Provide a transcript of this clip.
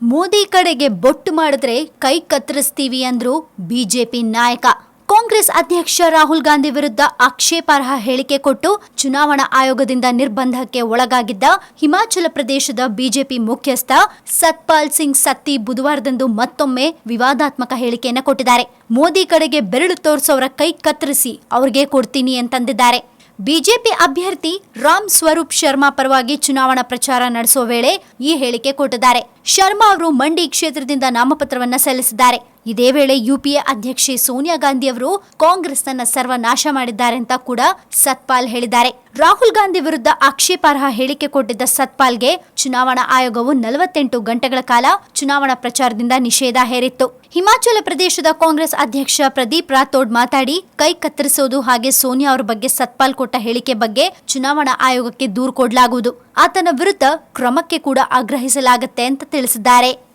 ಮೋದಿ ಕಡೆಗೆ ಬೊಟ್ಟು ಮಾಡಿದ್ರೆ ಕೈ ಕತ್ತರಿಸ್ತೀವಿ ಅಂದ್ರು ಬಿಜೆಪಿ ನಾಯಕ. ಕಾಂಗ್ರೆಸ್ ಅಧ್ಯಕ್ಷ ರಾಹುಲ್ ಗಾಂಧಿ ವಿರುದ್ಧ ಆಕ್ಷೇಪಾರ್ಹ ಹೇಳಿಕೆ ಕೊಟ್ಟು ಚುನಾವಣಾ ಆಯೋಗದಿಂದ ನಿರ್ಬಂಧಕ್ಕೆ ಒಳಗಾಗಿದ್ದ ಹಿಮಾಚಲ ಪ್ರದೇಶದ ಬಿಜೆಪಿ ಮುಖ್ಯಸ್ಥ ಸತ್ಪಾಲ್ ಸಿಂಗ್ ಸತ್ತಿ ಬುಧವಾರದಂದು ಮತ್ತೊಮ್ಮೆ ವಿವಾದಾತ್ಮಕ ಹೇಳಿಕೆಯನ್ನು ಕೊಟ್ಟಿದ್ದಾರೆ. ಮೋದಿ ಕಡೆಗೆ ಬೆರಳು ತೋರಿಸೋರ ಕೈ ಕತ್ತರಿಸಿ ಅವ್ರಿಗೆ ಕೊಡ್ತೀನಿ ಅಂತಂದಿದ್ದಾರೆ. ಬಿಜೆಪಿ ಅಭ್ಯರ್ಥಿ ರಾಮ್ ಸ್ವರೂಪ್ ಶರ್ಮಾ ಪರವಾಗಿ ಚುನಾವಣಾ ಪ್ರಚಾರ ನಡೆಸುವ ವೇಳೆ ಈ ಹೇಳಿಕೆ ಕೊಟ್ಟಿದ್ದಾರೆ. ಶರ್ಮಾ ಅವರು ಮಂಡಿ ಕ್ಷೇತ್ರದಿಂದ ನಾಮಪತ್ರವನ್ನ ಸಲ್ಲಿಸಿದ್ದಾರೆ. ಇದೇ ವೇಳೆ ಯುಪಿಎ ಅಧ್ಯಕ್ಷೆ ಸೋನಿಯಾ ಗಾಂಧಿ ಅವರು ಕಾಂಗ್ರೆಸ್ ತನ್ನ ಸರ್ವನಾಶ ಮಾಡಿದ್ದಾರೆ ಅಂತ ಕೂಡ ಸತ್ಪಾಲ್ ಹೇಳಿದ್ದಾರೆ. ರಾಹುಲ್ ಗಾಂಧಿ ವಿರುದ್ಧ ಆಕ್ಷೇಪಾರ್ಹ ಹೇಳಿಕೆ ಕೊಟ್ಟಿದ್ದ ಸತ್ಪಾಲ್ಗೆ ಚುನಾವಣಾ ಆಯೋಗವು ನಲವತ್ತೆಂಟು ಗಂಟೆಗಳ ಕಾಲ ಚುನಾವಣಾ ಪ್ರಚಾರದಿಂದ ನಿಷೇಧ ಹೇರಿತ್ತು. ಹಿಮಾಚಲ ಪ್ರದೇಶದ ಕಾಂಗ್ರೆಸ್ ಅಧ್ಯಕ್ಷ ಪ್ರದೀಪ್ ರಾಥೋಡ್ ಮಾತಾಡಿ, ಕೈ ಕತ್ತರಿಸೋದು ಹಾಗೆ ಸೋನಿಯಾ ಅವರ ಬಗ್ಗೆ ಸತ್ಪಾಲ್ ಕೊಟ್ಟ ಹೇಳಿಕೆ ಬಗ್ಗೆ ಚುನಾವಣಾ ಆಯೋಗಕ್ಕೆ ದೂರು ಕೊಡಲಾಗುವುದು. ಆತನ ವಿರುದ್ಧ ಕ್ರಮಕ್ಕೆ ಕೂಡ ಆಗ್ರಹಿಸಲಾಗುತ್ತೆ ಅಂತ ತಿಳಿಸಿದ್ದಾರೆ.